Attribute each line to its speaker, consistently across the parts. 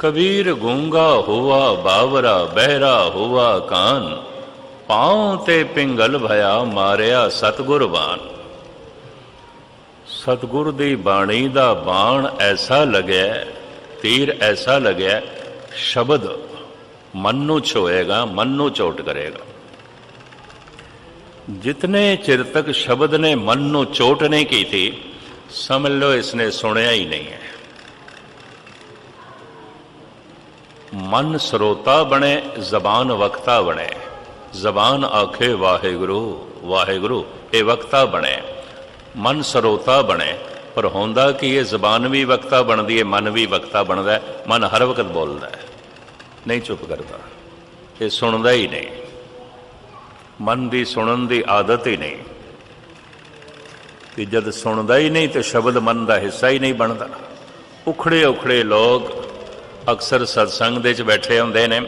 Speaker 1: ਕਬੀਰ ਗੂੰਗਾ ਹੋਆ ਬਾਵਰਾ, ਬਹਿਰਾ ਹੋਆ ਕਾਨ। ਪਾਉ ਤੇ ਪਿੰਗਲ ਭਇਆ ਮਾਰਿਆ ਸਤਗੁਰ ਬਾਣ ਸਤਗੁਰ ਦੀ ਬਾਣੀ ਦਾ ਬਾਣ ਐਸਾ ਲੱਗਿਆ, ਤੀਰ ਐਸਾ ਲੱਗਿਆ, ਸ਼ਬਦ ਮਨ ਨੂੰ ਛੋਏਗਾ, ਮਨ ਨੂੰ ਚੋਟ ਕਰੇਗਾ। ਜਿਤਨੇ ਚਿਰ ਤੱਕ ਸ਼ਬਦ ਨੇ ਮਨ ਨੂੰ ਚੋਟ ਨਹੀਂ ਕੀਤੀ, ਸਮਝ ਲਓ ਇਸਨੇ ਸੁਣਿਆ ਹੀ ਨਹੀਂ ਹੈ। ਮਨ ਸਰੋਤਾ ਬਣੇ, ਜ਼ਬਾਨ ਵਕਤਾ ਬਣੇ। ਜ਼ਬਾਨ ਆਖੇ, ਵਾਹਿਗੁਰੂ ਵਾਹਿਗੁਰੂ, ਇਹ ਵਕਤਾ ਬਣੇ। ਮਨ ਸਰੋਤਾ ਬਣੇ, ਪਰ ਹੁੰਦਾ ਕਿ ਇਹ ਜ਼ਬਾਨ ਵੀ ਵਕਤਾ ਬਣਦੀ ਹੈ ਮਨ ਵੀ ਵਕਤਾ ਬਣਦਾ ਹੈ ਮਨ ਹਰ ਵਕਤ ਬੋਲਦਾ ਹੈ ਨਹੀਂ ਚੁੱਪ ਕਰਦਾ, ਇਹ ਸੁਣਦਾ ਹੀ ਨਹੀਂ। ਮਨ ਦੀ ਸੁਣਨ ਦੀ ਆਦਤ ਹੀ ਨਹੀਂ। ਕਿ ਜਦ ਸੁਣਦਾ ਹੀ ਨਹੀਂ ਤੇ ਸ਼ਬਦ ਮਨ ਦਾ ਹਿੱਸਾ ਹੀ ਨਹੀਂ ਬਣਦਾ। ਉਖੜੇ ਉਖੜੇ ਲੋਕ ਅਕਸਰ ਸਤਸੰਗ ਦੇ ਵਿੱਚ ਬੈਠੇ ਹੁੰਦੇ ਨੇ,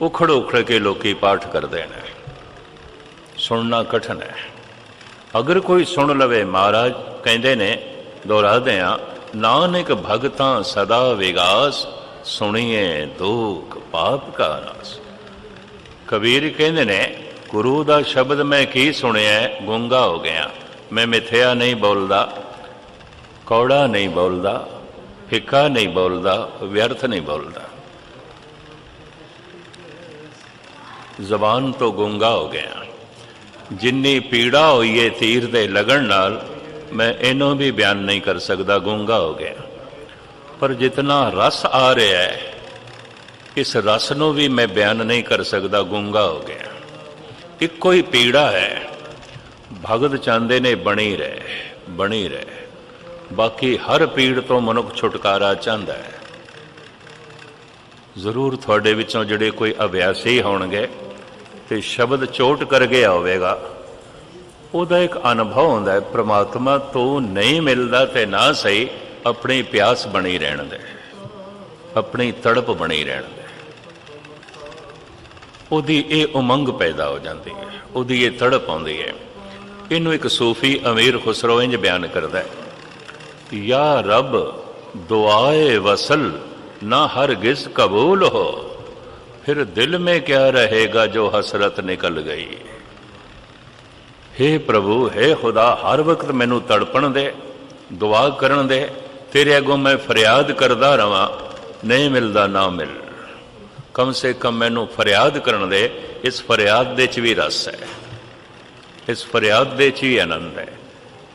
Speaker 1: ਉਖੜ ਉਖੜ ਕੇ ਲੋਕੀ ਪਾਠ ਕਰਦੇ ਨੇ। ਸੁਣਨਾ ਕਠਨ ਹੈ। ਅਗਰ ਕੋਈ ਸੁਣ ਲਵੇ ਮਹਾਰਾਜ, ਕਹਿੰਦੇ ਨੇ, ਦੁਹਰਾਦੇ ਆ ਨਾਨਕ ਭਗਤਾਂ ਸਦਾ ਵਿਗਾਸ, ਸੁਣੀਏ ਦੁਖ ਪਾਪ ਕਾ ਨਾਸ। ਕਬੀਰ ਕਹਿੰਦੇ ਨੇ, ਗੁਰੂ ਦਾ ਸ਼ਬਦ ਮੈਂ ਕੀ ਸੁਣਿਆ, ਗੁੰਗਾ ਹੋ ਗਿਆ। ਮੈਂ ਮਿੱਥਿਆ ਨਹੀਂ ਬੋਲਦਾ, ਕੌੜਾ ਨਹੀਂ ਬੋਲਦਾ ਫਿੱਕਾ ਨਹੀਂ ਬੋਲਦਾ, ਵਿਅਰਥ ਨਹੀਂ ਬੋਲਦਾ। ਜ਼ਬਾਨ ਤੋਂ ਗੁੰਗਾ ਹੋ ਗਿਆ। ਜਿੰਨੀ ਪੀੜਾ ਹੋਈ ਏ ਤੀਰ ਦੇ ਲਗਣ ਨਾਲ, ਮੈਂ ਇਹਨੂੰ ਵੀ ਬਿਆਨ ਨਹੀਂ ਕਰ ਸਕਦਾ, ਗੁੰਗਾ ਹੋ ਗਿਆ। ਪਰ ਜਿਤਨਾ ਰਸ ਆ ਰਿਹਾ ਹੈ, ਇਸ ਰਸ ਨੂੰ ਵੀ ਮੈਂ ਬਿਆਨ ਨਹੀਂ ਕਰ ਸਕਦਾ, ਗੁੰਗਾ ਹੋ ਗਿਆ। ਇੱਕੋ ਹੀ ਪੀੜਾ ਹੈ। ਭਗਤ ਚਾਹੁੰਦੇ ਨੇ ਬਣੀ ਰਹੇ ਬਣੀ ਰਹੇ। ਬਾਕੀ ਹਰ ਪੀੜ ਤੋਂ ਮਨੁੱਖ ਛੁਟਕਾਰਾ ਚਾਹੁੰਦਾ ਹੈ। ਜ਼ਰੂਰ ਤੁਹਾਡੇ ਵਿੱਚੋਂ ਜਿਹੜੇ ਕੋਈ ਅਭਿਆਸੀ ਹੋਣਗੇ ਤੇ ਸ਼ਬਦ ਚੋਟ ਕਰ ਗਿਆ ਹੋਵੇਗਾ ਉਹਦਾ ਇੱਕ ਅਨੁਭਵ ਹੁੰਦਾ ਹੈ, ਪ੍ਰਮਾਤਮਾ ਤੋਂ ਨਹੀਂ ਮਿਲਦਾ ਤੇ ਨਾ ਸਹੀ, ਆਪਣੀ ਪਿਆਸ ਬਣੀ ਰਹਿਣ ਦੇ ਆਪਣੀ ਤੜਪ ਬਣੀ ਰਹਿਣ ਦੇ ਉਹਦੀ ਇਹ ਉਮੰਗ ਪੈਦਾ ਹੋ ਜਾਂਦੀ ਹੈ, ਉਹਦੀ ਇਹ ਤੜਪ ਆਉਂਦੀ ਹੈ। ਇਹਨੂੰ ਇੱਕ ਸੂਫੀ ਅਮੀਰ ਖੁਸਰੋ ਇੰਜ ਬਿਆਨ ਕਰਦਾ ਹੈ ਯਾ ਰੱਬ ਦੁਆਏ ਵਸਲ ਨਾ ਹਰਗਿਜ਼ ਕਬੂਲ ਹੋ ਫਿਰ ਦਿਲ में क्या रहेगा जो हसरत निकल गई हे ਪ੍ਰਭੂ हे ਖੁਦਾ ਹਰ ਵਕਤ ਮੈਨੂੰ ਤੜਪਣ ਦੇ ਦੁਆ ਕਰਨ ਦੇ ਤੇਰੇ ਅੱਗੋਂ ਮੈਂ ਫਰਿਆਦ ਕਰਦਾ ਰਵਾਂ ਨਹੀਂ ਮਿਲਦਾ ਨਾ ਮਿਲ ਕਮ ਸੇ ਕਮ ਮੈਨੂੰ ਫਰਿਆਦ ਕਰਨ ਦੇ ਇਸ ਫਰਿਆਦ ਦੇ ਚ ਵੀ ਰਸ ਹੈ ਇਸ ਫਰਿਆਦ ਦੇ ਚ ਵੀ ਆਨੰਦ ਹੈ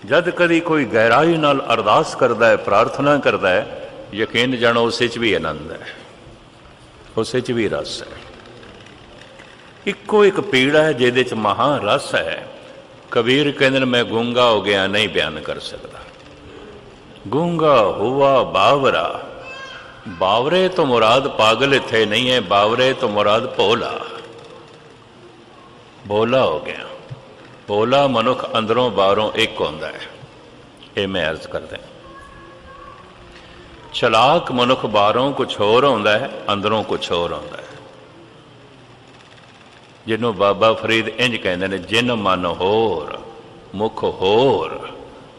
Speaker 1: ਜਦ ਕਦੀ ਕੋਈ ਗਹਿਰਾਈ ਨਾਲ ਅਰਦਾਸ ਕਰਦਾ ਹੈ, ਪ੍ਰਾਰਥਨਾ ਕਰਦਾ ਹੈ, ਯਕੀਨ ਜਾਣੋ ਉਸੇ ਚ ਵੀ ਆਨੰਦ ਹੈ। ਉਸ ਚ ਵੀ ਰਸ ਹੈ। ਇੱਕੋ ਇੱਕ ਪੀੜਾ ਹੈ ਜਿਹਦੇ ਚ ਮਹਾ ਰਸ ਹੈ। ਕਬੀਰ ਕਹਿੰਦੇ ਨੇ, ਮੈਂ ਗੂੰਗਾ ਹੋ ਗਿਆ, ਨਹੀਂ ਬਿਆਨ ਕਰ ਸਕਦਾ। ਗੂੰਗਾ ਹੁਆ ਬਾਵਰਾ, ਬਾਵਰੇ ਤੋਂ ਮੁਰਾਦ ਪਾਗਲ ਇੱਥੇ ਨਹੀਂ ਹੈ, ਬਾਵਰੇ ਤੋਂ ਮੁਰਾਦ ਭੋਲਾ। ਭੋਲਾ ਹੋ ਗਿਆ। ਭੋਲਾ ਮਨੁੱਖ ਅੰਦਰੋਂ ਬਾਹਰੋਂ ਇੱਕ ਹੁੰਦਾ ਹੈ। ਇਹ ਮੈਂ ਅਰਜ਼ ਕਰਦਾ ਚਲਾਕ ਮਨੁੱਖ ਬਾਹਰੋਂ ਕੁਝ ਹੋਰ ਹੁੰਦਾ ਹੈ, ਅੰਦਰੋਂ ਕੁਝ ਹੋਰ ਹੁੰਦਾ ਹੈ। ਜਿਹਨੂੰ ਬਾਬਾ ਫਰੀਦ ਇੰਜ ਕਹਿੰਦੇ ਨੇ, ਜਿਨ ਮਨ ਹੋਰ, ਮੁਖ ਹੋਰ,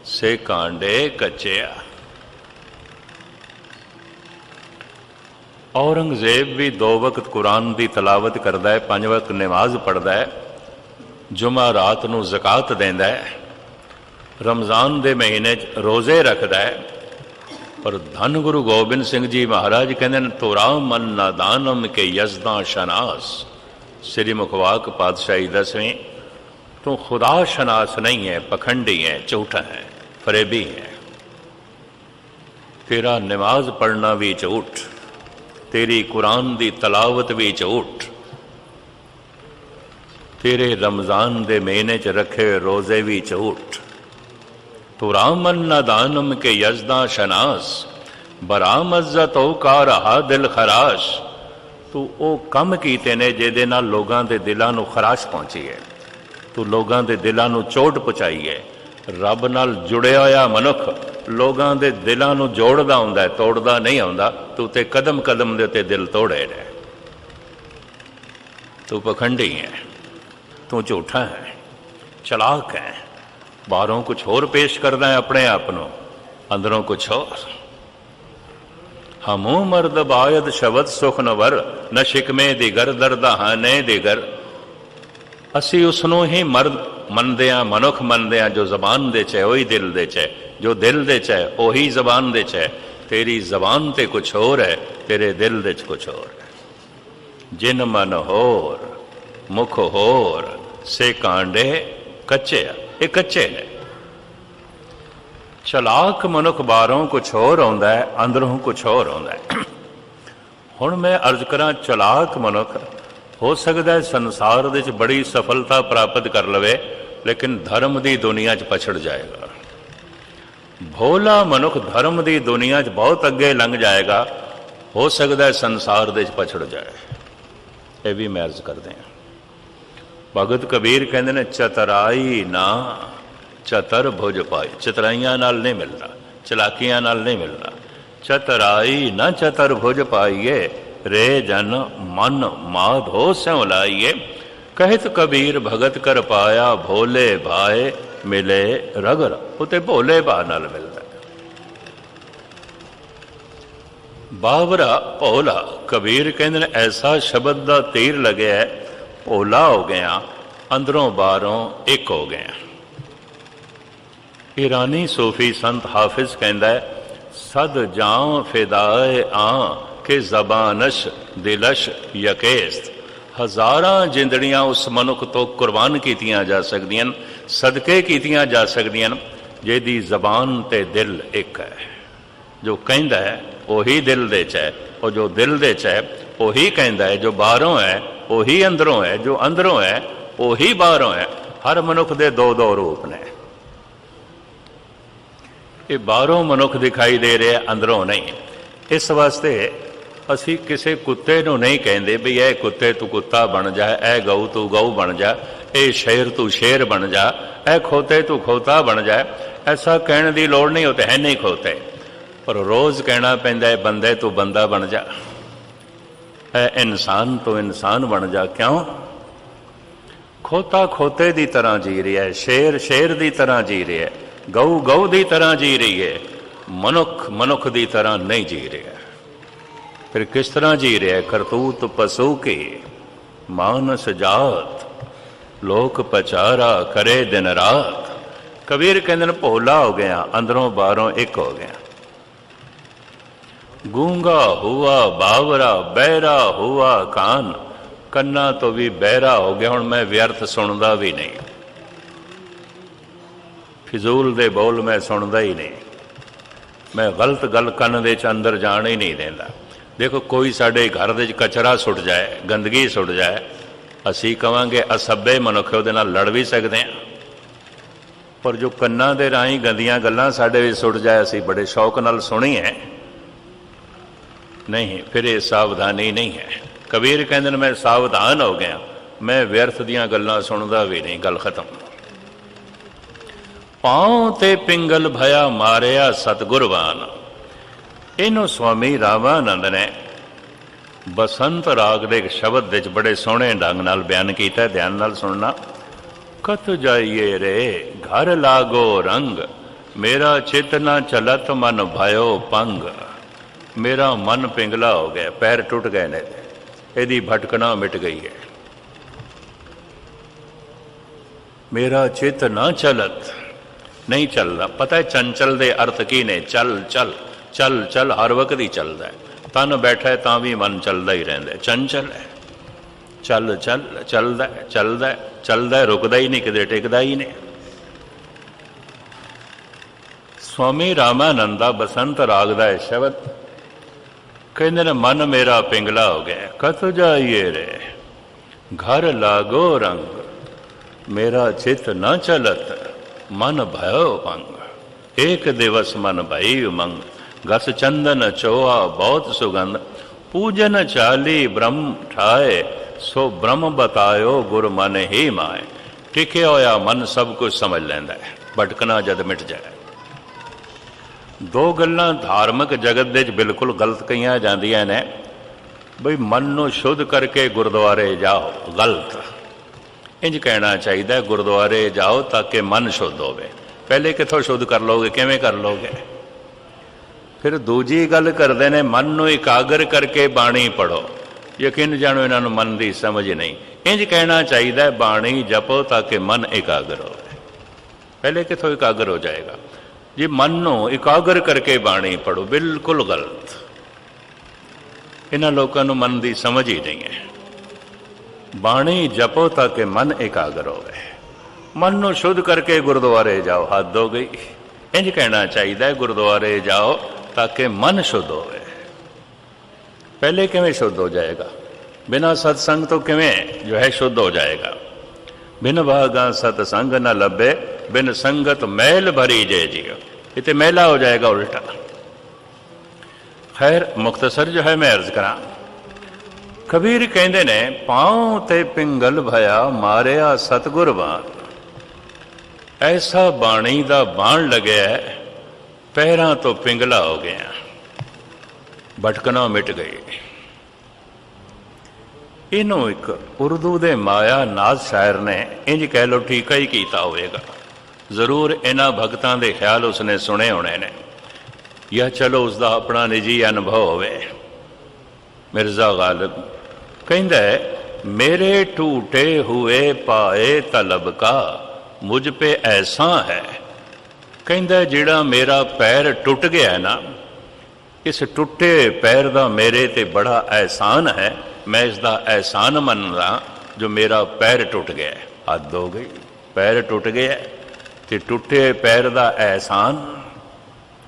Speaker 1: ਸੇ ਕਾਂਡੇ ਕੱਚਿਆ। ਔਰੰਗਜ਼ੇਬ ਵੀ ਦੋ ਵਕਤ ਕੁਰਾਨ ਦੀ ਤਲਾਵਤ ਕਰਦਾ ਹੈ, ਪੰਜ ਵਕਤ ਨਮਾਜ਼ ਪੜਦਾ ਹੈ। ਜੁਮਾ ਰਾਤ ਨੂੰ ਜ਼ਕਾਤ ਦਿੰਦਾ ਹੈ, ਰਮਜ਼ਾਨ ਦੇ ਮਹੀਨੇ 'ਚ ਰੋਜ਼ੇ ਰੱਖਦਾ ਹੈ, ਪਰ ਧੰਨ ਗੁਰੂ ਗੋਬਿੰਦ ਸਿੰਘ ਜੀ ਮਹਾਰਾਜ ਕਹਿੰਦੇ ਨੇ ਤੋਰਾ ਮਨ ਨਾਦਾਨਮ ਕੇ ਯਜ਼ਦਾ ਸ਼ਨਾਸ। ਸ੍ਰੀ ਮੁਖਵਾਕ ਪਾਤਸ਼ਾਹੀ ਦਸਵੇਂ, ਤੂੰ ਖੁਦਾ ਸ਼ਨਾਸ ਨਹੀਂ ਹੈ, ਪਖੰਡੀ ਹੈ, ਝੂਠਾ ਹੈ, ਫਰੇਬੀ ਹੈ। ਤੇਰਾ ਨਮਾਜ਼ ਪੜਨਾ ਵੀ ਝੂਠ, ਤੇਰੀ ਕੁਰਾਨ ਦੀ ਤਲਾਵਤ ਵੀ ਝੂਠ ਤੇਰੇ ਰਮਜ਼ਾਨ ਦੇ ਮਹੀਨੇ 'ਚ ਰੱਖੇ ਰੋਜ਼ੇ ਵੀ ਝੂਠ। ਤੋ ਰਾਮਨ ਨਦਾਨਮ ਕੇ ਯਜ਼ਦਾ ਸ਼ਨਾਸ ਬਰਾਮਜ਼ਤ ਕਾ ਰਹਾ ਦਿਲ ਖਰਾਸ਼। ਤੂੰ ਉਹ ਕੰਮ ਕੀਤੇ ਨੇ ਜਿਹਦੇ ਨਾਲ ਲੋਕਾਂ ਦੇ ਦਿਲਾਂ ਨੂੰ ਖਰਾਸ਼ ਪਹੁੰਚੀ ਹੈ। ਤੂੰ ਲੋਕਾਂ ਦੇ ਦਿਲਾਂ ਨੂੰ ਚੋਟ ਪਹੁੰਚਾਈ ਹੈ। ਰੱਬ ਨਾਲ ਜੁੜਿਆ ਹੋਇਆ ਮਨੁੱਖ, ਲੋਕਾਂ ਦੇ ਦਿਲਾਂ ਨੂੰ ਜੋੜਦਾ ਹੁੰਦਾ ਹੈ, ਤੋੜਦਾ ਨਹੀਂ ਹੁੰਦਾ ਤੂੰ ਤੇ ਕਦਮ ਕਦਮ ਦੇ ਉੱਤੇ ਦਿਲ ਤੋੜੇ ਨੇ ਤੂੰ ਪਖੰਡੀ ਹੈ। ਤੂੰ ਝੂਠਾ ਹੈ, ਚਲਾਕ ਹੈ। ਬਾਹਰੋਂ ਕੁਝ ਹੋਰ ਪੇਸ਼ ਕਰਦਾ ਹੈ ਆਪਣੇ ਆਪ ਨੂੰ, ਅੰਦਰੋਂ ਕੁਝ ਹੋਰ। ਹਮੋ ਮਰਦ ਬਾਇਦ ਸ਼ਬਦ ਸੁਖ ਨਵਰ ਨ ਸ਼ਿਕਮੇ ਦੀ ਗਰ ਦਰਦਾਹਨੇ ਦੀ ਗਰ ਅਸੀਂ ਉਸ ਨੂੰ ਹੀ ਮਰਦ ਮੰਨਦੇ ਆ ਮਨੁੱਖ ਮੰਨਦੇ ਆ ਜੋ ਜ਼ਬਾਨ ਦੇ ਚ ਉਹੀ ਦਿਲ ਦੇ ਚ ਹੈ। ਜੋ ਦਿਲ ਦੇ ਚ ਹੈ, ਉਹੀ ਜ਼ਬਾਨ ਦੇ ਚ ਹੈ। ਤੇਰੀ ਜ਼ਬਾਨ ਤੇ ਕੁਝ ਹੋਰ ਹੈ, ਤੇਰੇ ਦਿਲ ਦੇ ਚ ਕੁਝ ਹੋਰ ਹੈ। ਜਿਨ ਮਨ ਹੋਰ ਮੁਖ ਹੋਰ, ਸੇ ਕਾਂਡੇ ਕੱਚੇ ਆ। ਇਹ ਕੱਚੇ ਨੇ। ਚਲਾਕ ਮਨੁੱਖ ਬਾਹਰੋਂ ਕੁਝ ਹੋਰ ਆਉਂਦਾ ਹੈ, ਅੰਦਰੋਂ ਕੁਝ ਹੋਰ ਆਉਂਦਾ ਹੈ। ਹੁਣ ਮੈਂ ਅਰਜ਼ ਕਰਾਂ, ਚਲਾਕ ਮਨੁੱਖ, ਹੋ ਸਕਦਾ ਹੈ ਸੰਸਾਰ ਦੇ ਵਿੱਚ ਬੜੀ ਸਫਲਤਾ ਪ੍ਰਾਪਤ ਕਰ ਲਵੇ, ਲੇਕਿਨ ਧਰਮ ਦੀ ਦੁਨੀਆ 'ਚ ਪਛੜ ਜਾਏਗਾ। ਭੋਲਾ ਮਨੁੱਖ ਧਰਮ ਦੀ ਦੁਨੀਆ 'ਚ ਬਹੁਤ ਅੱਗੇ ਲੰਘ ਜਾਏਗਾ, ਹੋ ਸਕਦਾ ਹੈ ਸੰਸਾਰ ਦੇ ਵਿੱਚ ਪਛੜ ਜਾਏ। ਇਹ ਵੀ ਮੈਂ ਅਰਜ਼ ਕਰਦੇ ਹਾਂ। ਭਗਤ ਕਬੀਰ ਕਹਿੰਦੇ ਨੇ, ਚਤਰਾਈ ਨਾ, ਚਤਰ ਭੁਜ ਪਾਈ ਚਤਰਾਈਆਂ ਨਾਲ ਨਹੀਂ ਮਿਲਣਾ, ਚਲਾਕੀਆਂ ਨਾਲ ਨਹੀਂ ਮਿਲਣਾ। ਚਤਰਾਈ ਨਾ, ਚਤਰ ਭੁਜ ਪਾਈਏ, ਰੇ ਜਨ ਮਨ ਮਾਧੋ ਸਿਉ ਲਾਈਏ। ਕਹਿਤ ਕਬੀਰ, ਭਗਤ ਕਰ ਪਾਇਆ, ਭੋਲੇ ਭਾਏ, ਮਿਲੇ ਰਗਰ ਉਤੇ ਭੋਲੇ ਭਾ ਨਾਲ ਮਿਲਦਾ। ਬਾਵਰਾ ਭੋਲਾ ਕਬੀਰ ਕਹਿੰਦੇ ਨੇ, ਐਸਾ ਸ਼ਬਦ ਦਾ ਤੀਰ ਲੱਗਿਆ ਭੋਲਾ ਹੋ ਗਿਆ, ਅੰਦਰੋਂ ਬਾਹਰੋਂ ਇੱਕ ਹੋ ਗਿਆ। ਈਰਾਨੀ ਸੂਫੀ ਸੰਤ ਹਾਫਿਜ਼ ਕਹਿੰਦਾ ਹੈ, ਸਦ ਜਾਂ ਫਿਦਾਏ ਆ ਕਿ ਜ਼ਬਾਨਸ਼, ਦਿਲਸ਼, ਯਕੇਸਤ। ਹਜ਼ਾਰਾਂ ਜਿੰਦੜੀਆਂ ਉਸ ਮਨੁੱਖ ਤੋਂ ਕੁਰਬਾਨ ਕੀਤੀਆਂ ਜਾ ਸਕਦੀਆਂ, ਸਦਕੇ ਕੀਤੀਆਂ ਜਾ ਸਕਦੀਆਂ, ਜਿਹਦੀ ਜ਼ਬਾਨ ਤੇ ਦਿਲ ਇੱਕ ਹੈ। ਜੋ ਕਹਿੰਦਾ ਹੈ, ਉਹੀ ਦਿਲ ਦੇ ਚ ਹੈ, ਉਹ ਜੋ ਦਿਲ ਦੇ ਚ ਹੈ, ਉਹੀ ਕਹਿੰਦਾ ਹੈ, ਜੋ ਬਾਹਰੋਂ ਹੈ ਉਹੀ ਅੰਦਰੋਂ ਹੈ, ਜੋ ਅੰਦਰੋਂ ਹੈ, ਉਹੀ ਬਾਹਰੋਂ ਹੈ। ਹਰ ਮਨੁੱਖ ਦੇ ਦੋ ਦੋ ਰੂਪ ਨੇ। ਇਹ ਬਾਹਰੋਂ ਮਨੁੱਖ ਦਿਖਾਈ ਦੇ ਰਿਹਾ, ਅੰਦਰੋਂ ਨਹੀਂ। ਇਸ ਵਾਸਤੇ ਅਸੀਂ ਕਿਸੇ ਕੁੱਤੇ ਨੂੰ ਨਹੀਂ ਕਹਿੰਦੇ ਵੀ ਇਹ ਕੁੱਤੇ ਤੂੰ ਕੁੱਤਾ ਬਣ ਜਾ, ਇਹ ਗਊ ਤੂੰ ਗਊ ਬਣ ਜਾ, ਇਹ ਸ਼ੇਰ ਤੂੰ ਸ਼ੇਰ ਬਣ ਜਾ, ਇਹ ਖੋਤੇ ਤੂੰ ਖੋਤਾ ਬਣ ਜਾ। ਐਸਾ ਕਹਿਣ ਦੀ ਲੋੜ ਨਹੀਂ, ਉਹ ਤੇ ਹੈ ਨਹੀਂ ਖੋਤੇ। ਪਰ ਰੋਜ਼ ਕਹਿਣਾ ਪੈਂਦਾ ਹੈ, ਬੰਦੇ ਤੂੰ ਬੰਦਾ ਬਣ ਜਾ। ਇਨਸਾਨ ਤੋਂ ਇਨਸਾਨ ਬਣ ਜਾ ਕਿਉਂ? ਖੋਤਾ ਖੋਤੇ ਦੀ ਤਰ੍ਹਾਂ ਜੀ ਰਿਹਾ ਹੈ, ਸ਼ੇਰ ਸ਼ੇਰ ਦੀ ਤਰ੍ਹਾਂ ਜੀ ਰਿਹਾ ਹੈ, ਗਊ ਗਊ ਦੀ ਤਰ੍ਹਾਂ ਜੀ ਰਹੀ ਹੈ, ਮਨੁੱਖ ਮਨੁੱਖ ਦੀ ਤਰ੍ਹਾਂ ਨਹੀਂ ਜੀ ਰਿਹਾ ਫਿਰ ਕਿਸ ਤਰ੍ਹਾਂ ਜੀ ਰਿਹਾ ਕਰਤੂਤ ਪਸ਼ੂ ਕੀ? ਮਾਨਸ ਜਾਤ, ਲੋਕ ਪਚਾਰਾ ਕਰੇ ਦਿਨ ਰਾਤ। ਕਬੀਰ ਕਹਿੰਦੇ ਨੇ ਭੋਲਾ ਹੋ ਗਿਆ, ਅੰਦਰੋਂ ਬਾਹਰੋਂ ਇੱਕ ਹੋ ਗਿਆ। ਗੂੰਗਾ ਹੁਆ, ਬਾਵਰਾ ਬਹਿਰਾ ਹੁਆ ਕਾਨ। ਕੰਨਾਂ ਤੋਂ ਵੀ ਬਹਿਰਾ ਹੋ ਗਿਆ, ਹੁਣ ਮੈਂ ਵਿਅਰਥ ਸੁਣਦਾ ਵੀ ਨਹੀਂ। ਫਿਜ਼ੂਲ ਦੇ ਬੋਲ ਮੈਂ ਸੁਣਦਾ ਹੀ ਨਹੀਂ। ਮੈਂ ਗਲਤ ਗੱਲ ਕੰਨ ਦੇ ਚ ਅੰਦਰ ਜਾਣ ਹੀ ਨਹੀਂ ਦਿੰਦਾ। ਦੇਖੋ, ਕੋਈ ਸਾਡੇ ਘਰ ਦੇ ਚ ਕਚਰਾ ਸੁੱਟ ਜਾਏ, ਗੰਦਗੀ ਸੁੱਟ ਜਾਏ, ਅਸੀਂ ਕਵਾਂਗੇ ਅਸੱਬੇ ਮਨੁੱਖ ਉਹਦੇ ਨਾਲ ਲੜ ਵੀ ਸਕਦੇ ਹਾਂ। ਪਰ ਜੋ ਕੰਨਾਂ ਦੇ ਰਾਹੀਂ ਗੰਦੀਆਂ ਗੱਲਾਂ ਸਾਡੇ ਵਿੱਚ ਸੁੱਟ ਜਾਏ, ਅਸੀਂ ਬੜੇ ਸ਼ੌਕ ਨਾਲ ਸੁਣੀ ਹੈ। ਨਹੀਂ, ਫਿਰ ਇਹ ਸਾਵਧਾਨੀ ਨਹੀਂ ਹੈ। ਕਬੀਰ ਕਹਿੰਦੇ ਨੇ, ਮੈਂ ਸਾਵਧਾਨ ਹੋ ਗਿਆ। ਮੈਂ ਵਿਅਰਥ ਦੀਆਂ ਗੱਲਾਂ ਸੁਣਦਾ ਵੀ ਨਹੀਂ। ਗੱਲ ਖਤਮ। ਪਾਉ ਤੇ ਪਿੰਗਲ ਭਇਆ ਮਾਰਿਆ ਸਤਗੁਰਵਾਨ ਇਹਨੂੰ ਸਵਾਮੀ ਰਾਮਾਨੰਦ ਨੇ ਬਸੰਤ ਰਾਗ ਦੇ ਇੱਕ ਸ਼ਬਦ ਵਿੱਚ ਬੜੇ ਸੋਹਣੇ ਢੰਗ ਨਾਲ ਬਿਆਨ ਕੀਤਾ। ਧਿਆਨ ਨਾਲ ਸੁਣਨਾ। ਕਤ ਜਾਈਏ ਰੇ, ਘਰ ਲਾਗੋ ਰੰਗ, ਮੇਰਾ ਚਿਤ ਨਾ ਚਲਤ ਮਨ ਭਇਓ ਪੰਗ। ਮੇਰਾ ਮਨ ਪਿੰਗਲਾ ਹੋ ਗਿਆ, ਪੈਰ ਟੁੱਟ ਗਏ ਨੇ, ਇਹਦੀ ਭਟਕਣਾ ਮਿਟ ਗਈ ਹੈ। ਮੇਰਾ ਚਿਤ ਨਾ ਚਲਤ, ਨਹੀਂ ਚੱਲਦਾ। ਪਤਾ ਹੈ ਚੰਚਲ ਦੇ ਅਰਥ ਕੀ ਨੇ? ਚੱਲ ਚੱਲ ਚੱਲ ਚੱਲ, ਹਰ ਵਕਤ ਹੀ ਚੱਲਦਾ ਤਨ ਬੈਠਾ ਹੈ ਤਾਂ ਵੀ ਮਨ ਚੱਲਦਾ ਹੀ ਰਹਿੰਦਾ ਚੰਚਲ ਹੈ। ਚੱਲ ਚੱਲ, ਚੱਲਦਾ ਚੱਲਦਾ ਚੱਲਦਾ ਰੁਕਦਾ ਹੀ ਨਹੀਂ, ਕਿਤੇ ਟਿਕਦਾ ਹੀ ਨਹੀਂ। ਸਵਾਮੀ ਰਾਮਾਨੰਦਾ ਬਸੰਤ ਰਾਗ ਦਾ ਸ਼ਬਦ ਕਹਿੰਦੇ ਨੇ ਮਨ ਮੇਰਾ ਪਿੰਗਲਾ ਹੋ ਗਿਆ ਕਤ ਜਾਈਏ ਰੇ। ਘਰ ਲਾਗੋ ਰੰਗ, ਮੇਰਾ ਚਿਤ ਨਾ ਚਲਤ, ਮਨ ਭਇਓ ਪੰਗ ਏਕ ਦਿਵਸ ਮਨ ਭਈ ਉਮੰਗ, ਗਸ ਚੰਦਨ ਚੋਆ ਬਹੁਤ ਸੁਗੰਧ। ਪੂਜਨ ਚਾਲੀ ਬ੍ਰਹਮ ਠਾਏ, ਸੋ ਬ੍ਰਹਮ ਬਤਾਇਓ ਗੁਰ ਮਨ ਹੀ ਮਾਏ। ਟਿਕਿਆ ਹੋਇਆ ਮਨ ਸਭ ਕੁਝ ਸਮਝ ਲੈਂਦਾ ਹੈ, ਭਟਕਣਾ ਜਦ ਮਿਟ ਜਾਏ। ਦੋ ਗੱਲਾਂ ਧਾਰਮਿਕ ਜਗਤ ਦੇ ਵਿੱਚ ਬਿਲਕੁਲ ਗਲਤ ਕਹੀਆਂ ਜਾਂਦੀਆਂ ਨੇ। ਬਈ ਮਨ ਨੂੰ ਸ਼ੁੱਧ ਕਰਕੇ ਗੁਰਦੁਆਰੇ ਜਾਓ, ਗਲਤ। ਇੰਜ ਕਹਿਣਾ ਚਾਹੀਦਾ ਗੁਰਦੁਆਰੇ ਜਾਓ ਤਾਂ ਕਿ ਮਨ ਸ਼ੁੱਧ ਹੋਵੇ। ਪਹਿਲੇ ਕਿੱਥੋਂ ਸ਼ੁੱਧ ਕਰ ਲੋਗੇ ਕਿਵੇਂ ਕਰ ਲੋਗੇ ਫਿਰ ਦੂਜੀ ਗੱਲ ਕਰਦੇ ਨੇ, ਮਨ ਨੂੰ ਇਕਾਗਰ ਕਰਕੇ ਬਾਣੀ ਪੜੋ ਯਕੀਨ ਜਾਣੋ, ਇਹਨਾਂ ਨੂੰ ਮਨ ਦੀ ਸਮਝ ਨਹੀਂ। ਇੰਜ ਕਹਿਣਾ ਚਾਹੀਦਾ ਬਾਣੀ ਜਪੋ ਤਾਂ ਕਿ ਮਨ ਇਕਾਗਰ ਹੋਵੇ। ਪਹਿਲੇ ਕਿਥੋਂ ਇਕਾਗਰ ਹੋ ਜਾਏਗਾ? ਜੇ ਮਨ ਨੂੰ ਇਕਾਗਰ ਕਰਕੇ ਬਾਣੀ ਪੜੋ ਬਿਲਕੁਲ ਗਲਤ। ਇਹਨਾਂ ਲੋਕਾਂ ਨੂੰ ਮਨ ਦੀ ਸਮਝ ਹੀ ਨਹੀਂ ਹੈ। ਬਾਣੀ ਜਪੋ ਤਾਂ ਕਿ ਮਨ ਇਕਾਗਰ ਹੋਵੇ। ਮਨ ਨੂੰ ਸ਼ੁੱਧ ਕਰਕੇ ਗੁਰਦੁਆਰੇ ਜਾਓ, ਹੱਦ ਹੋ ਗਈ। ਇੰਜ ਕਹਿਣਾ ਚਾਹੀਦਾ ਹੈ, ਗੁਰਦੁਆਰੇ ਜਾਓ ਤਾਂ ਕਿ ਮਨ ਸ਼ੁੱਧ ਹੋਵੇ। ਪਹਿਲੇ ਕਿਵੇਂ ਸ਼ੁੱਧ ਹੋ ਜਾਏਗਾ? ਬਿਨਾ ਸਤਸੰਗ ਤੋਂ ਕਿਵੇਂ ਜੋ ਹੈ ਸ਼ੁੱਧ ਹੋ ਜਾਏਗਾ? ਬਿਨ ਭਾਗਾ ਸਤਸੰਗ ਨਾ ਲੱਭੇ, ਬਿਨ ਸੰਗਤ ਮਹਿਲ ਭਰੀ ਜੇ ਜੀਓ। ਇਤੇ ਮੈਲਾ ਹੋ ਜਾਏਗਾ ਉਲਟਾ ਖੈਰ ਮੁਖਤਸਰ ਜੋ ਹੈ ਮੈਂ ਅਰਜ਼ ਕਰਾਂ ਕਬੀਰ ਕਹਿੰਦੇ ਨੇ ਪਾਉ ਤੇ ਪਿੰਗਲ ਭਇਆ ਮਾਰਿਆ ਸਤਗੁਰ ਬਾਣ ਐਸਾ ਬਾਣੀ ਦਾ ਬਾਣ ਲੱਗਿਆ ਪੈਰਾਂ ਤੋਂ ਪਿੰਗਲਾ ਹੋ ਗਿਆ ਭਟਕਣਾ ਮਿਟ ਗਈ ਇਹਨੂੰ ਇੱਕ ਉਰਦੂ ਦੇ ਮਾਇਆ ਨਾਜ਼ ਸ਼ਾਇਰ ਨੇ ਇੰਜ ਕਹਿ ਲੋ ਠੀਕਾ ਹੀ ਕੀਤਾ ਹੋਵੇਗਾ ਜ਼ਰੂਰ ਇਹਨਾਂ ਭਗਤਾਂ ਦੇ ਖਿਆਲ ਉਸਨੇ ਸੁਣੇ ਹੋਣੇ ਨੇ। ਜਾਂ ਚਲੋ ਉਸ ਦਾ ਆਪਣਾ ਨਿੱਜੀ ਅਨੁਭਵ ਹੋਵੇ। ਮਿਰਜ਼ਾ ਗਾਲਿਬ ਕਹਿੰਦਾ ਮੇਰੇ ਟੂਟੇ ਹੋਏ ਪਾਏ ਤਲਬ ਕਾ, ਮੁਝ ਪੇ ਐਸਾ ਹੈ। ਕਹਿੰਦਾ ਜਿਹੜਾ ਮੇਰਾ ਪੈਰ ਟੁੱਟ ਗਿਆ ਨਾ, ਇਸ ਟੁੱਟੇ ਪੈਰ ਦਾ ਮੇਰੇ ਤੇ ਬੜਾ ਅਹਿਸਾਨ ਹੈ। ਮੈਂ ਇਸ ਦਾ ਅਹਿਸਾਨ ਮੰਨਦਾ ਜੋ ਮੇਰਾ ਪੈਰ ਟੁੱਟ ਗਿਆ ਹੱਦ ਹੋ ਗਈ। ਪੈਰ ਟੁੱਟ ਗਿਆ ਤੇ ਟੁੱਟੇ ਪੈਰ ਦਾ ਅਹਿਸਾਨ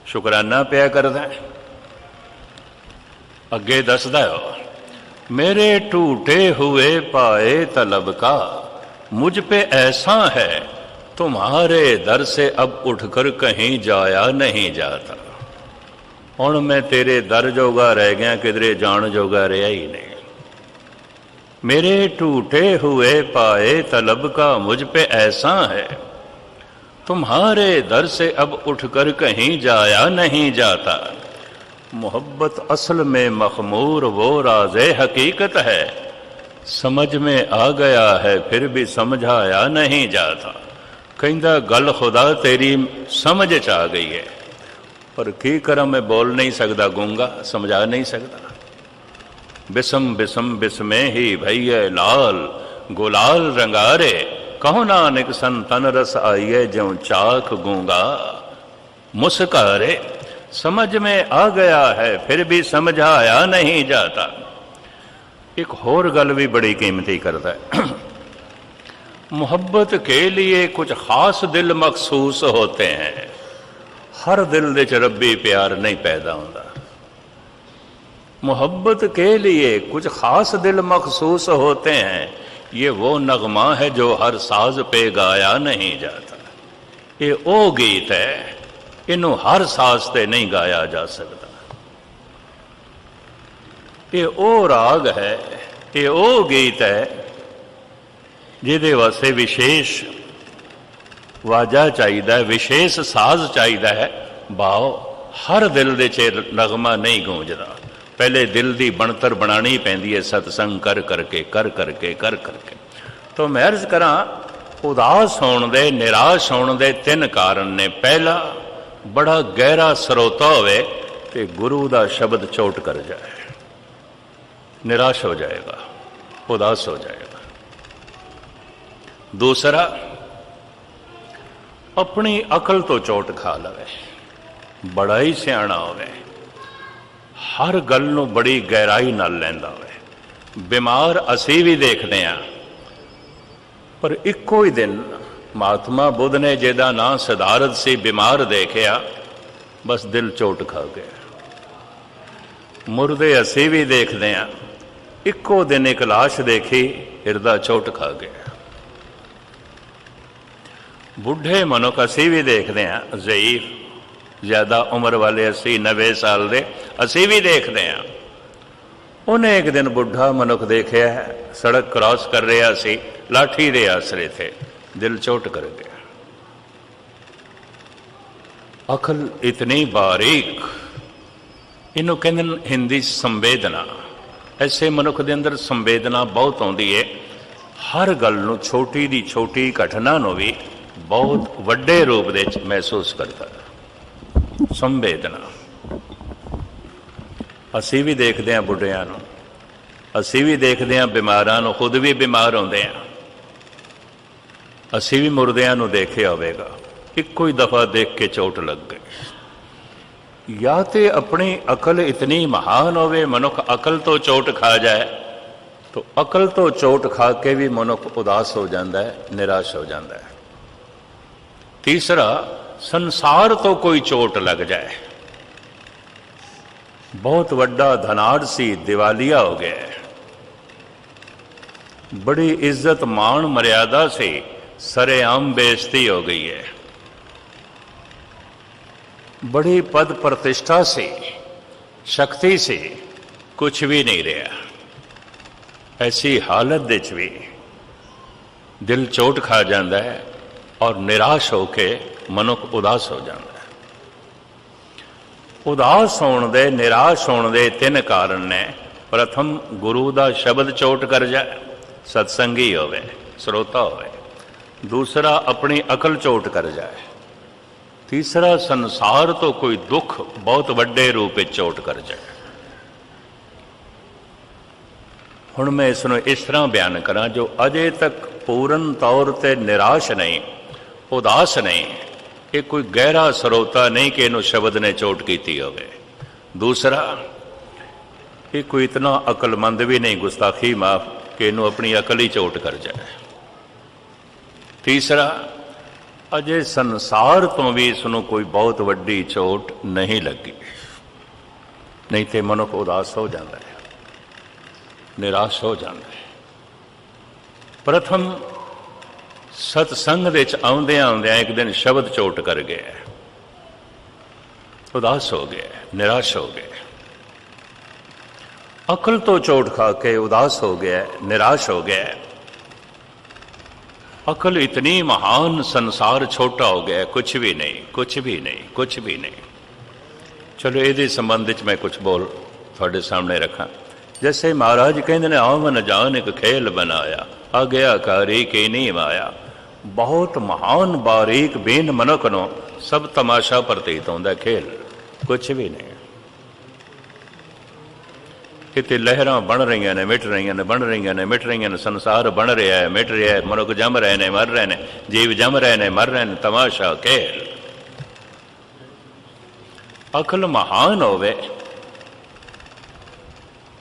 Speaker 1: ਸ਼ੁਕਰਾਨਾ ਪਿਆ ਕਰਦਾ ਅੱਗੇ ਦੱਸਦਾ ਹੋ ਮੇਰੇ ਟੂਟੇ ਹੋਏ ਪਾਏ ਤਲਬ का मुझ पे ऐसा है तुम्हारे दर से अब उठकर कहीं जाया नहीं जाता ਹੁਣ ਮੈਂ ਤੇਰੇ ਦਰ ਜੋਗਾ ਰਹਿ ਗਿਆ ਕਿਧਰੇ ਜਾਣ ਜੋਗਾ ਰਿਹਾ ਹੀ ਨਹੀਂ मेरे टूटे हुए पाए तलब का मुझ पे ऐसा है तुम्हारे दर से अब उठकर कहीं जाया नहीं जाता। मोहब्बत असल में मखमूर वो राजे हकीकत है। समझ में आ गया है, फिर भी समझाया नहीं जाता। कहता गल खुदा तेरी समझ च आ गई है। पर की करा मैं बोल नहीं सकता गूँगा समझा नहीं सकता बिसम बिसम बिसमें ही भैया लाल, गुलाल रंगारे। ਕਹੋ ਨਾਨਕ ਸੰਤਨ ਰਸ ਆਈਏ ਜਿਉ ਚਾਖ ਗੂੰਗਾ। ਮੁਸਕਾਰੇ, ਸਮਝ ਮੇ ਆ ਗਿਆ ਹੈ, ਫਿਰ ਵੀ ਸਮਝਾਇਆ ਨਹੀਂ ਜਾਤਾ। ਇੱਕ ਹੋਰ ਗੱਲ ਵੀ ਬੜੀ ਕੀਮਤੀ ਕਰਦਾ ਹੈ। ਮੁਹੱਬਤ ਕੇ ਲਈ ਕੁਝ ਖਾਸ ਦਿਲ ਮਖਸੂਸ ਹੋਤੇ ਹਨ ਹਰ ਦਿਲ ਦੇ ਚ ਰੱਬੀ ਪਿਆਰ ਨਹੀਂ ਪੈਦਾ ਹੁੰਦਾ। ਮੁਹੱਬਤ ਕੇ ਲਈ ਕੁਝ ਖਾਸ ਦਿਲ ਮਖਸੂਸ ਹੋਤੇ ਹਨ ये वो नगमा है जो हर साज पे गाया नहीं जाता ये ओ गीत है ਇਹਨੂੰ ਹਰ ਸਾਜ਼ ਤੇ ਨਹੀਂ ਗਾਇਆ ਜਾ ਸਕਦਾ ਇਹ ਉਹ ਰਾਗ ਹੈ ਇਹ ਉਹ ਗੀਤ ਹੈ ਜਿਹਦੇ ਵਾਸਤੇ ਵਿਸ਼ੇਸ਼ ਵਾਜਾ ਚਾਹੀਦਾ ਹੈ ਵਿਸ਼ੇਸ਼ ਸਾਜ਼ ਚਾਹੀਦਾ ਹੈ ਬਾਓ ਹਰ ਦਿਲ ਦੇ ਚ ਨਗਮਾ ਨਹੀਂ ਗੂੰਜਦਾ ਪਹਿਲੇ ਦਿਲ ਦੀ ਬਣਤਰ ਬਣਾਣੀ ਪੈਂਦੀ ਹੈ, ਸਤਸੰਗ ਕਰ ਕਰਕੇ ਕਰ ਕਰਕੇ ਕਰ ਕਰਕੇ। ਤੋਂ ਮੈਂ ਅਰਜ਼ ਕਰਾਂ, ਉਦਾਸ ਹੋਣ ਦੇ, ਨਿਰਾਸ਼ ਹੋਣ ਦੇ ਤਿੰਨ ਕਾਰਨ ਨੇ। ਪਹਿਲਾ, ਬੜਾ ਗਹਿਰਾ ਸਰੋਤਾ ਹੋਵੇ ਤੇ ਗੁਰੂ ਦਾ ਸ਼ਬਦ ਚੋਟ ਕਰ ਜਾਏ। ਨਿਰਾਸ਼ ਹੋ ਜਾਏਗਾ, ਉਦਾਸ ਹੋ ਜਾਏਗਾ। ਦੂਸਰਾ, ਆਪਣੀ ਅਕਲ ਤੋਂ ਚੋਟ ਖਾ ਲਵੇ। ਬੜਾ ਹੀ ਸਿਆਣਾ ਹੋਵੇ। ਹਰ ਗੱਲ ਨੂੰ ਬੜੀ ਗਹਿਰਾਈ ਨਾਲ ਲੈਂਦਾ ਹੋਵੇ ਬਿਮਾਰ ਅਸੀਂ ਵੀ ਦੇਖਦੇ ਹਾਂ। ਪਰ ਇੱਕੋ ਹੀ ਦਿਨ ਮਹਾਤਮਾ ਬੁੱਧ ਨੇ ਜਿਹਦਾ ਨਾਂ ਸਿਧਾਰਥ ਸੀ, ਬਿਮਾਰ ਦੇਖਿਆ, ਬਸ ਦਿਲ ਚੋਟ ਖਾ ਗਿਆ। ਮੁਰਦੇ ਅਸੀਂ ਵੀ ਦੇਖਦੇ ਆ ਇੱਕੋ ਦਿਨ ਇੱਕ ਲਾਸ਼ ਦੇਖੀ, ਹਿਰਦਾ ਚੋਟ ਖਾ ਗਿਆ। ਬੁੱਢੇ ਮਨੁੱਖ ਅਸੀਂ ਵੀ ਦੇਖਦੇ ਆ ਜ਼ਈਫ ਜ਼ਿਆਦਾ ਉਮਰ ਵਾਲੇ 80 90 ਸਾਲ ਦੇ, ਅਸੀਂ ਵੀ ਦੇਖਦੇ ਹਾਂ। ਉਹਨੇ ਇੱਕ ਦਿਨ ਬੁੱਢਾ ਮਨੁੱਖ ਦੇਖਿਆ ਹੈ ਸੜਕ ਕ੍ਰਾਸ ਕਰ ਰਿਹਾ ਸੀ, ਲਾਠੀ ਦੇ ਆਸਰੇ ਤੇ, ਦਿਲ ਚੋਟ ਕਰ ਗਿਆ। ਅਕਲ ਇਤਨੀ ਬਾਰੀਕ, ਇਹਨੂੰ ਕਹਿੰਦੇ ਹਿੰਦੀ ਸੰਵੇਦਨਾ। ਐਸੇ ਮਨੁੱਖ ਦੇ ਅੰਦਰ ਸੰਵੇਦਨਾ ਬਹੁਤ ਆਉਂਦੀ ਏ। ਹਰ ਗੱਲ ਨੂੰ ਛੋਟੀ ਦੀ ਛੋਟੀ ਘਟਨਾ ਨੂੰ ਵੀ ਬਹੁਤ ਵੱਡੇ ਰੂਪ ਦੇ ਵਿੱਚ ਮਹਿਸੂਸ ਕਰਦਾ। ਸੰਵੇਦਨਾ। ਅਸੀਂ ਵੀ ਦੇਖਦੇ ਹਾਂ ਬੁੱਢਿਆਂ ਨੂੰ। ਅਸੀਂ ਵੀ ਦੇਖਦੇ ਹਾਂ ਬਿਮਾਰਾਂ ਨੂੰ, ਖੁਦ ਵੀ ਬਿਮਾਰ ਹੁੰਦੇ ਹਾਂ। ਅਸੀਂ ਵੀ ਮੁਰਦਿਆਂ ਨੂੰ ਦੇਖਿਆ ਹੋਵੇਗਾ, ਇੱਕੋ ਹੀ ਦਫਾ ਦੇਖ ਕੇ ਚੋਟ ਲੱਗ ਗਈ। ਜਾਂ ਤੇ ਆਪਣੀ ਅਕਲ ਇਤਨੀ ਮਹਾਨ ਹੋਵੇ, ਮਨੁੱਖ ਅਕਲ ਤੋਂ ਚੋਟ ਖਾ ਜਾਏ, ਤਾਂ ਅਕਲ ਤੋਂ ਚੋਟ ਖਾ ਕੇ ਵੀ ਮਨੁੱਖ ਉਦਾਸ ਹੋ ਜਾਂਦਾ ਹੈ, ਨਿਰਾਸ਼ ਹੋ ਜਾਂਦਾ ਹੈ। ਤੀਸਰਾ ਸੰਸਾਰ ਤੋਂ ਕੋਈ ਚੋਟ ਲੱਗ ਜਾਏ। ਬਹੁਤ ਵੱਡਾ ਧਨਾੜ ਸੀ, ਦਿਵਾਲੀਆ ਹੋ ਗਿਆ। ਬੜੀ ਇੱਜ਼ਤ ਮਾਣ ਮਰਿਆਦਾ ਸੀ, ਸਰੇਆਮ ਬੇਇੱਜ਼ਤੀ ਹੋ ਗਈ ਹੈ। ਬੜੀ ਪਦ ਪ੍ਰਤਿਸ਼ਠਾ ਸੀ, ਸ਼ਕਤੀ ਸੀ ਕੁਝ ਵੀ ਨਹੀਂ ਰਿਹਾ। ਐਸੀ ਹਾਲਤ ਵਿੱਚ ਵੀ ਦਿਲ ਚੋਟ ਖਾ ਜਾਂਦਾ ਹੈ ਔਰ ਨਿਰਾਸ਼ ਹੋ ਕੇ ਮਨੁੱਖ ਉਦਾਸ ਹੋ ਜਾਂਦਾ ਹੈ। ਉਦਾਸ ਹੋਣ ਦੇ, ਨਿਰਾਸ਼ ਹੋਣ ਦੇ ਤਿੰਨ ਕਾਰਨ ਨੇ। ਪ੍ਰਥਮ, ਗੁਰੂ ਦਾ ਸ਼ਬਦ ਚੋਟ ਕਰ ਜਾਏ, ਸਤਸੰਗੀ ਹੋਵੇ, ਸਰੋਤਾ ਹੋਵੇ। ਦੂਸਰਾ, ਆਪਣੀ ਅਕਲ ਚੋਟ ਕਰ ਜਾਏ। ਤੀਸਰਾ, ਸੰਸਾਰ ਤੋਂ ਕੋਈ ਦੁੱਖ ਬਹੁਤ ਵੱਡੇ ਰੂਪ ਵਿੱਚ ਚੋਟ ਕਰ ਜਾਏ। ਹੁਣ ਮੈਂ ਇਸ ਨੂੰ ਇਸ ਤਰ੍ਹਾਂ ਬਿਆਨ ਕਰਾਂ, ਜੋ ਅਜੇ ਤੱਕ ਪੂਰਨ ਤੌਰ ਤੇ ਨਿਰਾਸ਼ ਨਹੀਂ, ਉਦਾਸ ਨਹੀਂ ਇਹ ਕੋਈ ਗਹਿਰਾ ਸਰੋਤਾ ਨਹੀਂ ਕਿ ਇਹਨੂੰ ਸ਼ਬਦ ਨੇ ਚੋਟ ਕੀਤੀ ਹੋਵੇ। ਦੂਸਰਾ, ਇਹ ਕੋਈ ਇਤਨਾ ਅਕਲਮੰਦ ਵੀ ਨਹੀਂ, ਗੁਸਤਾਖੀ ਮਾਫ, ਕਿ ਇਹਨੂੰ ਆਪਣੀ ਅਕਲ ਹੀ ਚੋਟ ਕਰ ਜਾਏ। ਤੀਸਰਾ, ਅਜੇ ਸੰਸਾਰ ਤੋਂ ਵੀ ਇਸ ਨੂੰ ਕੋਈ ਬਹੁਤ ਵੱਡੀ ਚੋਟ ਨਹੀਂ ਲੱਗੀ। ਨਹੀਂ ਤੇ ਮਨੁੱਖ ਉਦਾਸ ਹੋ ਜਾਂਦਾ ਹੈ, ਨਿਰਾਸ਼ ਹੋ ਜਾਂਦਾ ਹੈ। ਪ੍ਰਥਮ ਸਤਸੰਗ ਦੇ ਵਿੱਚ ਆਉਂਦਿਆਂ ਆਉਂਦਿਆਂ ਇੱਕ ਦਿਨ ਸ਼ਬਦ ਚੋਟ ਕਰ ਗਿਆ ਉਦਾਸ ਹੋ ਗਿਆ ਨਿਰਾਸ਼ ਹੋ ਗਿਆ ਅਕਲ ਤੋਂ ਚੋਟ ਖਾ ਕੇ ਉਦਾਸ ਹੋ ਗਿਆ ਨਿਰਾਸ਼ ਹੋ ਗਿਆ ਅਕਲ ਇਤਨੀ ਮਹਾਨ, ਸੰਸਾਰ ਛੋਟਾ ਹੋ ਗਿਆ ਕੁਝ ਵੀ ਨਹੀਂ ਕੁਝ ਵੀ ਨਹੀਂ ਕੁਝ ਵੀ ਨਹੀਂ। ਚਲੋ ਇਹਦੇ ਸੰਬੰਧ ਵਿੱਚ ਮੈਂ ਕੁਝ ਬੋਲ ਤੁਹਾਡੇ ਸਾਹਮਣੇ ਰੱਖਾਂ। ਜੈਸੇ ਮਹਾਰਾਜ ਕਹਿੰਦੇ ਨੇ, ਆਵਨ ਜਾਨ ਇੱਕ ਖੇਲ ਬਣਾਇਆ ਆ ਗਿਆ ਕਾਰੀ ਕੇ ਨਹੀਂ ਮਾਇਆ ਬਹੁਤ ਮਹਾਨ ਬਾਰੀਕ ਬੇਨ ਮਨੁੱਖ ਨੂੰ ਸਭ ਤਮਾਸ਼ਾ ਪ੍ਰਤੀਤ ਹੁੰਦਾ ਖੇਲ। ਕੁਝ ਵੀ ਨਹੀਂ। ਕਿਤੇ ਲਹਿਰਾਂ ਬਣ ਰਹੀਆਂ ਨੇ, ਮਿਟ ਰਹੀਆਂ ਨੇ, ਬਣ ਰਹੀਆਂ ਨੇ, ਮਿਟ ਰਹੀਆਂ ਨੇ, ਸੰਸਾਰ ਬਣ ਰਿਹਾ ਹੈ, ਮਿਟ ਰਿਹਾ ਹੈ, ਮਨੁੱਖ ਜੰਮ ਰਹੇ ਨੇ, ਮਰ ਰਹੇ ਨੇ, ਜੀਵ ਜੰਮ ਰਹੇ ਨੇ, ਮਰ ਰਹੇ ਨੇ, ਤਮਾਸ਼ਾ ਖੇਲ। ਅਕਲ ਮਹਾਨ ਹੋਵੇ,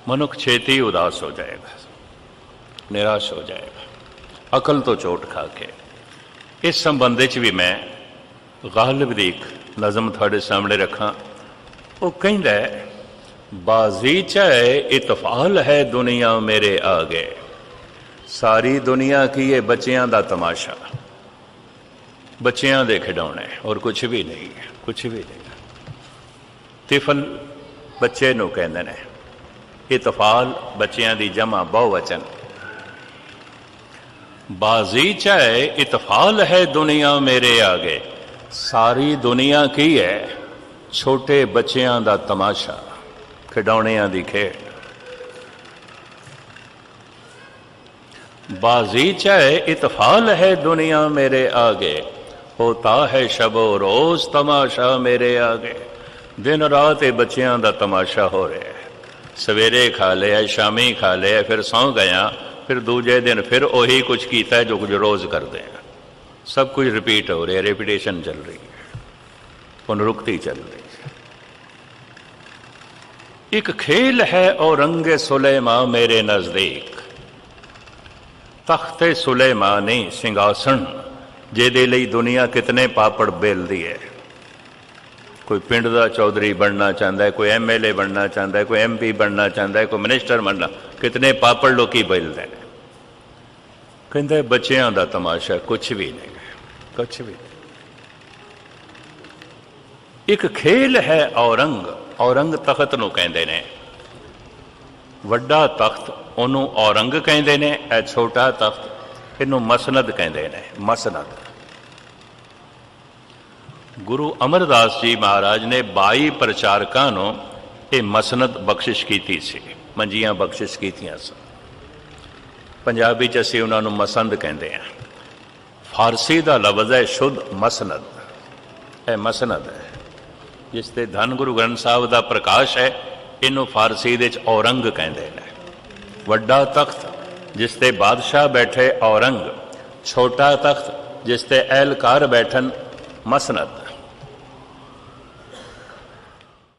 Speaker 1: ਮਨੁੱਖ ਛੇਤੀ ਉਦਾਸ ਹੋ ਜਾਏਗਾ, ਨਿਰਾਸ਼ ਹੋ ਜਾਏਗਾ। ਅਕਲ ਤੋਂ ਚੋਟ ਖਾ ਕੇ। ਇਸ ਸੰਬੰਧ ਵਿੱਚ ਵੀ ਮੈਂ ਗਾਲਿਬ ਦੀ ਇੱਕ ਨਜ਼ਮ ਤੁਹਾਡੇ ਸਾਹਮਣੇ ਰੱਖਾਂ। ਉਹ ਕਹਿੰਦਾ ਹੈ, ਬਾਜ਼ੀ ਚਾਹੇ ਇਤਫਾਲ ਹੈ ਦੁਨੀਆ ਮੇਰੇ ਆ ਗਏ ਸਾਰੀ ਦੁਨੀਆ ਕੀ ਹੈ ਬੱਚਿਆਂ ਦਾ ਤਮਾਸ਼ਾ। ਬੱਚਿਆਂ ਦੇ ਖਿਡੌਣੇ ਔਰ ਕੁਝ ਵੀ ਨਹੀਂ ਹੈ ਕੁਝ ਵੀ ਨਹੀਂ ਤਿਫਲ ਬੱਚੇ ਨੂੰ ਕਹਿੰਦੇ ਨੇ, ਇਤਫਾਲ ਬੱਚਿਆਂ ਦੀ ਜਮਾ ਬਹੁਵਚਨ ਬਾਜ਼ੀ ਚਾਹੇ ਇਤਫਾਲ ਹੈ ਦੁਨੀਆ ਮੇਰੇ ਆਗੇ। ਸਾਰੀ ਦੁਨੀਆ ਕੀ ਹੈ? ਛੋਟੇ ਬੱਚਿਆਂ ਦਾ ਤਮਾਸ਼ਾ, ਖਿਡੌਣਿਆਂ ਦੀ ਖੇਡ। ਬਾਜ਼ੀ ਚਾਹੇ ਇਤਫਾਲ ਹੈ ਦੁਨੀਆ ਮੇਰੇ ਆਗੇ। ਹੋਤਾ ਹੈ ਸ਼ਬੋ ਰੋਜ਼ ਤਮਾਸ਼ਾ ਮੇਰੇ ਆਗੇ। ਦਿਨ ਰਾਤ ਇਹ ਬੱਚਿਆਂ ਦਾ ਤਮਾਸ਼ਾ ਹੋ ਰਿਹਾ ਹੈ। ਸਵੇਰੇ ਖਾ ਲਿਆ, ਸ਼ਾਮੀ ਖਾ ਲਿਆ, ਫਿਰ ਸੌਂ ਗਿਆ। ਫਿਰ ਦੂਜੇ ਦਿਨ ਫਿਰ ਉਹੀ ਕੁਝ ਕੀਤਾ ਜੋ ਕੁਝ ਰੋਜ਼ ਕਰਦੇ ਆ। ਸਭ ਕੁਝ ਰਿਪੀਟ ਹੋ ਰਿਹਾ ਰੈਪੀਟੇਸ਼ਨ ਚੱਲ ਰਹੀ ਹੈ। ਪੁਨਰੁਕਤੀ ਚੱਲ ਰਹੀ ਹੈ। ਇੱਕ ਖੇਲ ਹੈ ਔਰੰਗੇ ਸੁਲੇਮਾ ਮੇਰੇ ਨਜ਼ਦੀਕ। ਤਖਤੇ ਸੁਲੇਮਾਨੀ ਸਿੰਘਾਸਣ, ਜਿਹਦੇ ਲਈ ਦੁਨੀਆ ਕਿਤਨੇ ਪਾਪੜ ਬੇਲਦੀ ਹੈ। ਕੋਈ ਪਿੰਡ ਦਾ ਚੌਧਰੀ ਬਣਨਾ ਚਾਹੁੰਦਾ ਹੈ, ਕੋਈ ਐਮਐਲਏ ਬਣਨਾ ਚਾਹੁੰਦਾ ਹੈ, ਕੋਈ ਐਮਪੀ ਬਣਨਾ ਚਾਹੁੰਦਾ ਹੈ, ਕੋਈ ਮਿਨਿਸਟਰ ਬਣਨਾ ਕਿਤਨੇ ਪਾਪੜ ਲੋਕੀ ਬੇਲਦੇ ਨੇ। ਕਹਿੰਦੇ ਬੱਚਿਆਂ ਦਾ ਤਮਾਸ਼ਾ ਕੁਝ ਵੀ ਨਹੀਂ। ਕੁਝ ਵੀ ਇੱਕ ਖੇਲ ਹੈ ਔਰੰਗ। ਔਰੰਗ ਤਖਤ ਨੂੰ ਕਹਿੰਦੇ ਨੇ। ਵੱਡਾ ਤਖਤ ਉਹਨੂੰ ਔਰੰਗ ਕਹਿੰਦੇ ਨੇ, ਇਹ ਛੋਟਾ ਤਖਤ ਇਹਨੂੰ ਮਸਨਦ ਕਹਿੰਦੇ ਨੇ। ਮਸਨਦ। ਗੁਰੂ ਅਮਰਦਾਸ ਜੀ ਮਹਾਰਾਜ ਨੇ 22 ਪ੍ਰਚਾਰਕਾਂ ਨੂੰ ਇਹ ਮਸਨਦ ਬਖਸ਼ਿਸ਼ ਕੀਤੀ ਸੀ। ਮੰਜੀਆਂ ਬਖਸ਼ਿਸ਼ ਕੀਤੀਆਂ ਸਨ। ਪੰਜਾਬੀ ਚ ਅਸੀਂ ਉਹਨਾਂ ਨੂੰ ਮਸੰਦ ਕਹਿੰਦੇ ਆ ਫਾਰਸੀ ਦਾ ਲਫ਼ਜ਼ ਹੈ ਸ਼ੁੱਧ ਮਸਨਦ। ਇਹ ਮਸਨਦ ਹੈ, ਜਿਸ ਤੇ ਧੰਨ ਗੁਰੂ ਗ੍ਰੰਥ ਸਾਹਿਬ ਦਾ ਪ੍ਰਕਾਸ਼ ਹੈ, ਇਹਨੂੰ ਫਾਰਸੀ ਦੇ ਵਿੱਚ ਔਰੰਗ ਕਹਿੰਦੇ ਨੇ। ਵੱਡਾ ਤਖਤ, ਜਿਸ ਤੇ ਬਾਦਸ਼ਾਹ ਬੈਠੇ ਔਰੰਗ। ਛੋਟਾ ਤਖਤ, ਜਿਸ ਤੇ ਅਹਿਲਕਾਰ ਬੈਠਨ ਮਸਨਦ।